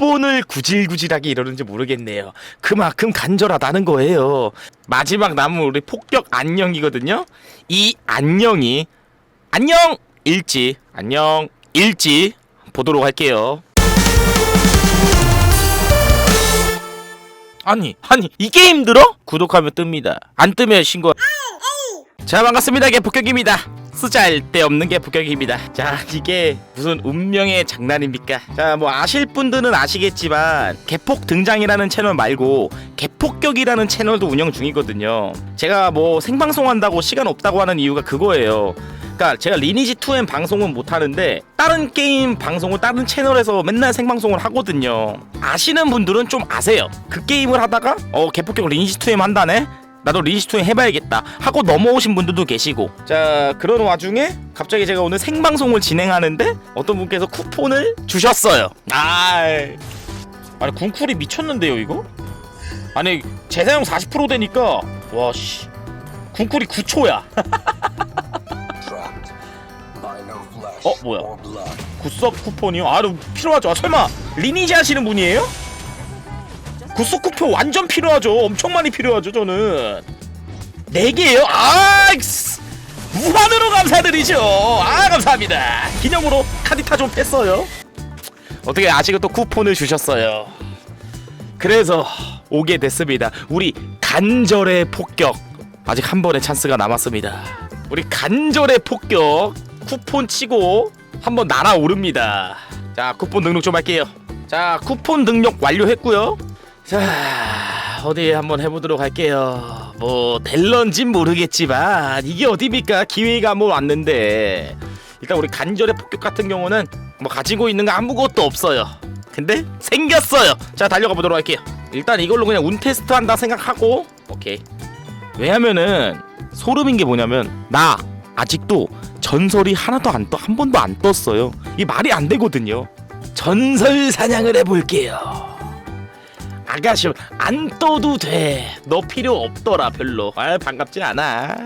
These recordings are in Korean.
쿠폰을 구질구질하게 이러는지 모르겠네요. 그만큼 간절하다는 거예요. 마지막 남은 우리 폭격 안녕이거든요. 이 안녕이 안녕 일지 안녕 일지 보도록 할게요. 아니 아니 이게 힘들어? 구독하면 뜹니다. 안 뜨면 신고. 자 반갑습니다. 개폭격입니다. 쓰잘데 없는 게 폭격입니다. 자 이게 무슨 운명의 장난입니까? 자 뭐 아실 분들은 아시겠지만 개폭 등장이라는 채널 말고 개폭격이라는 채널도 운영 중이거든요. 제가 뭐 생방송 한다고 시간 없다고 하는 이유가 그거예요. 그러니까 제가 리니지 2엔 방송은 못 하는데 다른 게임 방송을 다른 채널에서 맨날 생방송을 하거든요. 아시는 분들은 좀 아세요. 그 게임을 하다가 어 개폭격 리니지 2엔 한다네. 나도 2엔 해봐야겠다 하고 넘어오신 분들도 계시고 자 그런 와중에 갑자기 제가 오늘 생방송을 진행하는데 어떤 분께서 쿠폰을 주셨어요. 아 아니 군쿨이 미쳤는데요 이거? 아니 재사용 40% 되니까 와씨 군쿨이 9초야. trapped by no flesh 어, 뭐야? 굿섭 쿠폰이요? 아, 그 필요하죠. 아, 설마 리니지 하시는 분이에요? 쿠폰 완전 필요하죠. 엄청 많이 필요하죠. 저는 네 개예요. 아, 스- 무한으로 감사드리죠. 아, 감사합니다. 기념으로 카디타 좀 뺐어요. 어떻게 아직은 또 쿠폰을 주셨어요. 그래서 오게 됐습니다. 우리 간절의 폭격 아직 한 번의 찬스가 남았습니다. 우리 간절의 폭격 쿠폰 치고 한번 날아오릅니다. 자 쿠폰 등록 좀 할게요. 자 쿠폰 등록 완료했고요. 자 어디 한번 해보도록 할게요. 뭐 될런진 모르겠지만 이게 어디입니까? 기회가 한번 왔는데 일단 우리 간절의 폭격 같은 경우는 뭐 가지고 있는 거 아무것도 없어요. 근데 생겼어요. 자 달려가 보도록 할게요. 일단 이걸로 그냥 운 테스트 한다 생각하고 오케이. 왜냐면은 소름인 게 뭐냐면 나 아직도 전설이 하나도 안 떠 한 번도 안 떴어요. 이 말이 안 되거든요. 전설 사냥을 해볼게요. 아가씨 안 떠도 돼. 너 필요 없더라 별로. 아 반갑지 않아.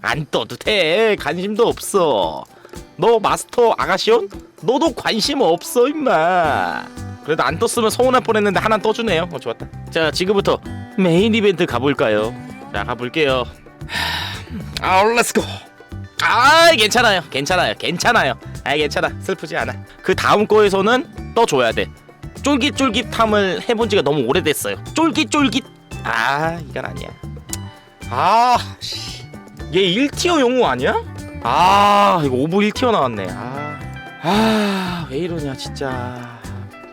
안 떠도 돼. 관심도 없어. 너 마스터 아가시온? 너도 관심 없어 임마. 그래도 안 떴으면 서운할 뻔했는데 하나 떠주네요. 어 좋았다. 자 지금부터 메인 이벤트 가볼까요? 자 가볼게요. 아 렛츠고. 아 괜찮아요. 괜찮아요. 괜찮아요. 아 괜찮아. 슬프지 않아. 그 다음 거에서는 떠줘야 돼. 쫄깃쫄깃함을 해본 지가 너무 오래됐어요. 쫄깃쫄깃. 아 이건 아니야. 아 씨. 얘 1티어 용우 아니야? 아 이거 오브 1티어 나왔네. 아. 아, 왜 이러냐, 진짜.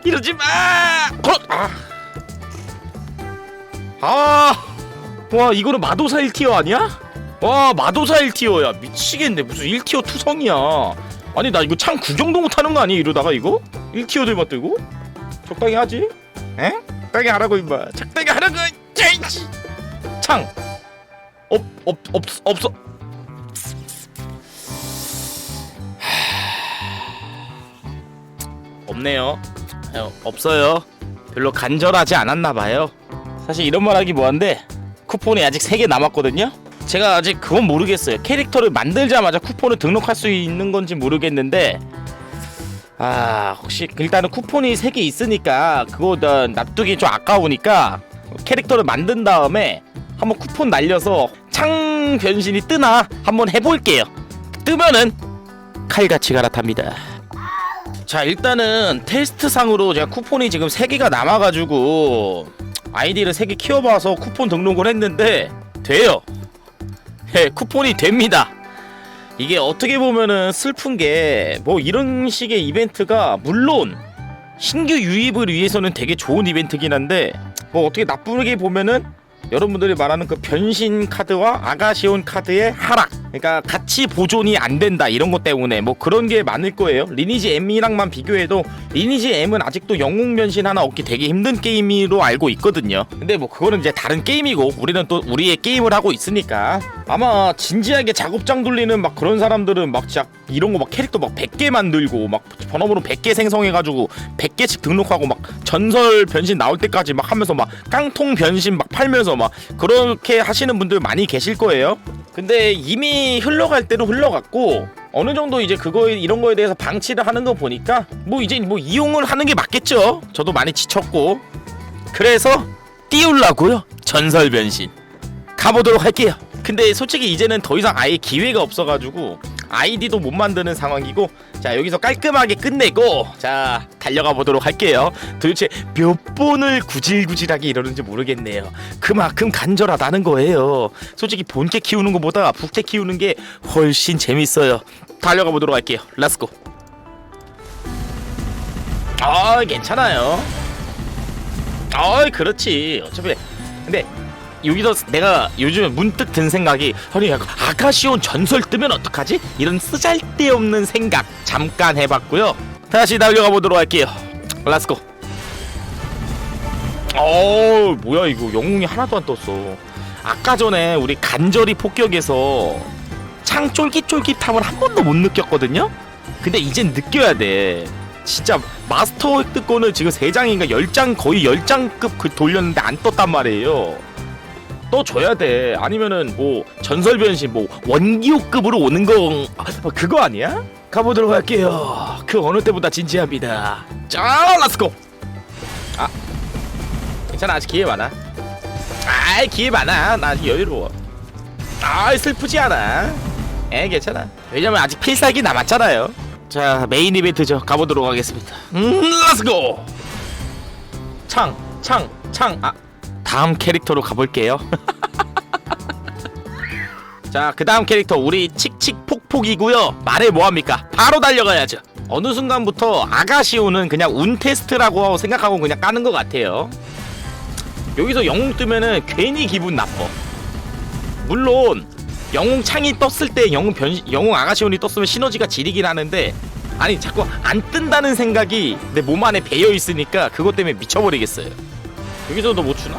이러지 마! 컷! 아. 아. 와, 이거는 마도사 1티어 아니야? 와, 마도사 1티어야. 미치겠네. 무슨 1티어 투성이야. 아니, 나 이거 창 구경도 못 하는 거 아니야, 이러다가 이거? 1티어들만 뜨고? 적당히 하지? 에? 적당히 하라고, 임마. 적당히 하라고! 짜이씨! 창! 없, 없, 없, 없어. 없네요. 어, 없어요. 별로 간절하지 않았나 봐요. 사실 이런 말하기 뭐한데 쿠폰이 아직 3개 남았거든요. 제가 아직 그건 모르겠어요. 캐릭터를 만들자마자 쿠폰을 등록할 수 있는 건지 모르겠는데 아 혹시 일단은 쿠폰이 3개 있으니까 그거 나- 납두기 좀 아까우니까 캐릭터를 만든 다음에 한번 쿠폰 날려서 창 변신이 뜨나 한번 해볼게요. 뜨면은 칼같이 갈아탑니다. 자 일단은 테스트상으로 제가 쿠폰이 지금 3개가 남아가지고 아이디를 3개 키워봐서 쿠폰 등록을 했는데 돼요 예 쿠폰이 됩니다 이게 어떻게 보면은 슬픈 게 뭐 이런 식의 이벤트가 물론 신규 유입을 위해서는 되게 좋은 이벤트긴 한데 뭐 어떻게 나쁘게 보면은 여러분들이 말하는 그 변신 카드와 아가시온 카드의 하락 그러니까 같이 보존이 안 된다 이런 것 때문에. 뭐 그런 게 많을 거예요. 리니지 M이랑만 비교해도 리니지 M은 아직도 영웅 변신 하나 얻기 되게 힘든 게임으로 알고 있거든요. 근데 뭐 그거는 이제 다른 게임이고 우리는 또 우리의 게임을 하고 있으니까. 아마 진지하게 작업장 돌리는 막 그런 사람들은 막 진짜 이런 거 막 캐릭터 막 100개 만들고 막 번호번호 100개 생성해 가지고 100개씩 등록하고 막 전설 변신 나올 때까지 막 하면서 막 깡통 변신 막 팔면서 막 그렇게 하시는 분들 많이 계실 거예요. 근데 이미 흘러갈 대로 흘러갔고 어느 정도 이제 그거에 이런 거에 대해서 방치를 하는 거 보니까 뭐 이제 뭐 이용을 하는 게 맞겠죠. 저도 많이 지쳤고 그래서 띄우려고요. 전설 변신 가보도록 할게요. 근데 솔직히 이제는 더 이상 아예 기회가 없어가지고 아이디도 못 만드는 상황이고 자 여기서 깔끔하게 끝내고 자 달려가 보도록 할게요. 도대체 몇 번을 구질구질하게 이러는지 모르겠네요. 그만큼 간절하다는 거예요. 솔직히 본캐 키우는 것보다 북캐 키우는 게 훨씬 재밌어요. 달려가 보도록 할게요. 렛츠고. 아 괜찮아요. 아 그렇지. 어차피 근데 여기서 내가 요즘 문득 든 생각이 아니 약간 아카시온 전설 뜨면 어떡하지? 이런 쓰잘데없는 생각 잠깐 해봤고요. 다시 달려가 보도록 할게요. 렛츠고. 어 뭐야 이거 영웅이 하나도 안 떴어. 아까 전에 우리 간절히 폭격에서 창 쫄깃쫄깃함을 한 번도 못 느꼈거든요. 근데 이젠 느껴야 돼. 진짜 마스터 획득 거는 지금 3장인가 10장 거의 10장급 그 돌렸는데 안 떴단 말이에요. 떠줘야 돼. 아니면은 뭐 전설 변신 뭐 원기호급으로 오는 거 아, 그거 아니야? 가보도록 할게요. 그 어느 때보다 진지합니다. 자, 렛츠고. 아, 괜찮아 아직 기회 많아. 아, 기회 많아. 나 아직 여유로워. 아, 슬프지 않아. 에, 괜찮아. 왜냐면 아직 필살기 남았잖아요. 자, 메인 이벤트죠. 가보도록 하겠습니다. 음, 렛츠고. 창, 창, 창. 아, 다음 캐릭터로 가볼게요. 자, 그 다음 캐릭터 우리 칙칙 폭폭이고요. 말해 뭐합니까? 바로 달려가야죠. 어느 순간부터 아가시오는 그냥 운 테스트라고 생각하고 그냥 까는 것 같아요. 여기서 영웅 뜨면은 괜히 기분 나빠. 물론 영웅 창이 떴을 때 영웅 변 영웅 아가시온이 떴으면 시너지가 지리긴 하는데 아니 자꾸 안 뜬다는 생각이 내 몸 안에 배어 있으니까 그것 때문에 미쳐버리겠어요. 여기서도 못 주나?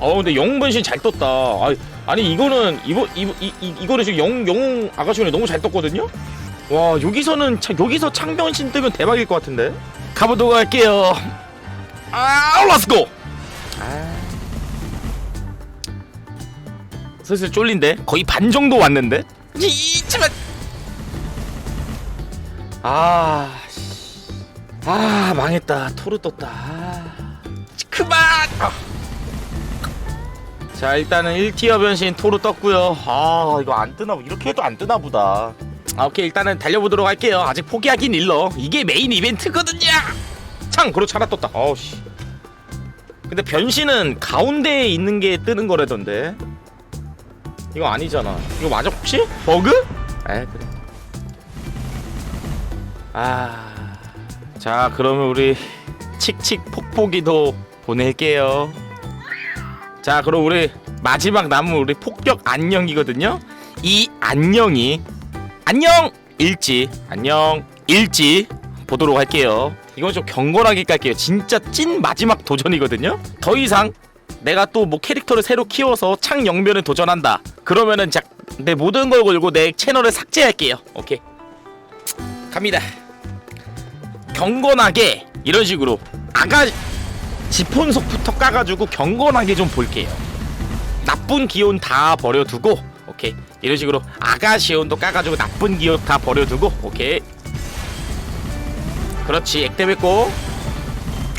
어 근데 영웅 변신 잘 떴다. 아니, 아니 이거는 이거 이, 이, 이 이거는 지금 영 영웅 아가시온이 너무 잘 떴거든요. 와 여기서는 차, 여기서 창 변신 뜨면 대박일 것 같은데. 가보도록 할게요. 아 렛츠고. 아. 슬슬 쫄린데 거의 반 정도 왔는데. 이지만. 아. 씨. 아 망했다. 토르 떴다. 아. 그만. 아. 자 일단은 1티어 변신 토르 떴고요. 아 이거 안 뜨나 이렇게 해도 안 뜨나 보다. 아 오케이 일단은 달려보도록 할게요. 아직 포기하긴 일러. 이게 메인 이벤트거든요. 창 그렇지 하나 떴다. 어우씨. 근데 변신은 가운데에 있는 게 뜨는 거라던데. 이거 아니잖아. 이거 맞아 혹시? 버그? 에 그래. 아자 그러면 우리 칙칙 폭폭이도 보낼게요 자 그럼 우리 마지막 남은 우리 폭격 안녕이거든요. 이 안녕이 안녕 일지 안녕 일지 보도록 할게요. 이건 좀 경건하게 깔게요. 진짜 찐 마지막 도전이거든요. 더 이상 내가 또 뭐 캐릭터를 새로 키워서 창 영변을 도전한다. 그러면은 자, 내 모든 걸 걸고 내 채널을 삭제할게요. 오케이. 갑니다. 경건하게 이런 식으로 아가 지폰석부터 까가지고 경건하게 좀 볼게요. 나쁜 기운 다 버려두고 오케이. 이런 식으로 아가시온도 까가지고 나쁜 기운 다 버려두고 오케이. 그렇지 액땜했고.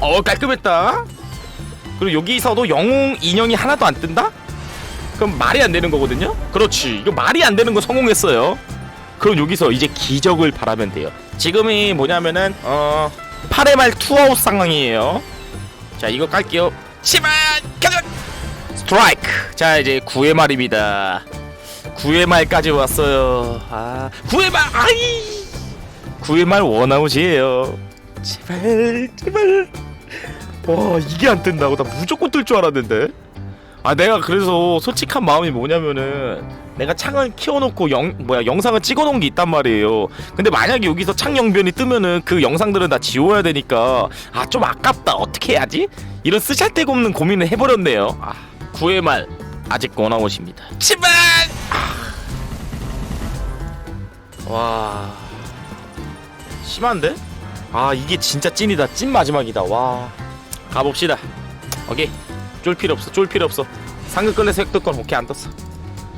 어 깔끔했다. 그리고 여기서도 영웅 인형이 하나도 안 뜬다? 그럼 말이 안 되는 거거든요? 그렇지 이거 말이 안 되는 거 성공했어요. 그럼 여기서 이제 기적을 바라면 돼요. 지금이 뭐냐면은 어 8회 말 투아웃 상황이에요 자 이거 깔게요. 시발! 가자! 스트라이크! 자 이제 9회 말입니다. 9회 말까지 왔어요. 아 9회 말! 아이! 9회 말 원아웃이에요. 제발 제발. 와 이게 안 뜬다고? 나 무조건 뜰 줄 알았는데 아 내가 그래서 솔직한 마음이 뭐냐면은 내가 창을 키워놓고 영 뭐야 영상을 찍어놓은 게 있단 말이에요. 근데 만약에 여기서 창 영변이 뜨면은 그 영상들은 다 지워야 되니까 아 좀 아깝다 어떻게 해야지? 이런 쓰잘데가 없는 고민을 해버렸네요. 아 9회 말 아직 원아웃입니다. 제발. 아. 와 심한데? 아 이게 진짜 찐이다 찐 마지막이다 와 가봅시다 오케이 쫄 필요 없어 쫄 필요 없어. 상급 끌레 획득권 오케이 안 떴어.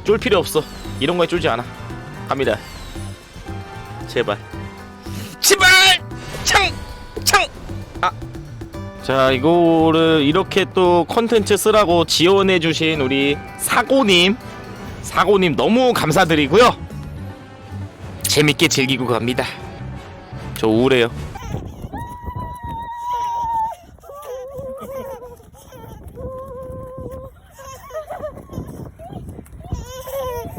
쫄 필요 없어. 이런 거에 쫄지 않아. 갑니다. 제발. 제발! 창창! 아. 자 이거를 이렇게 또 컨텐츠 쓰라고 지원해 주신 우리 사고님. 사고님 너무 감사드리고요. 재밌게 즐기고 갑니다. 저 우울해요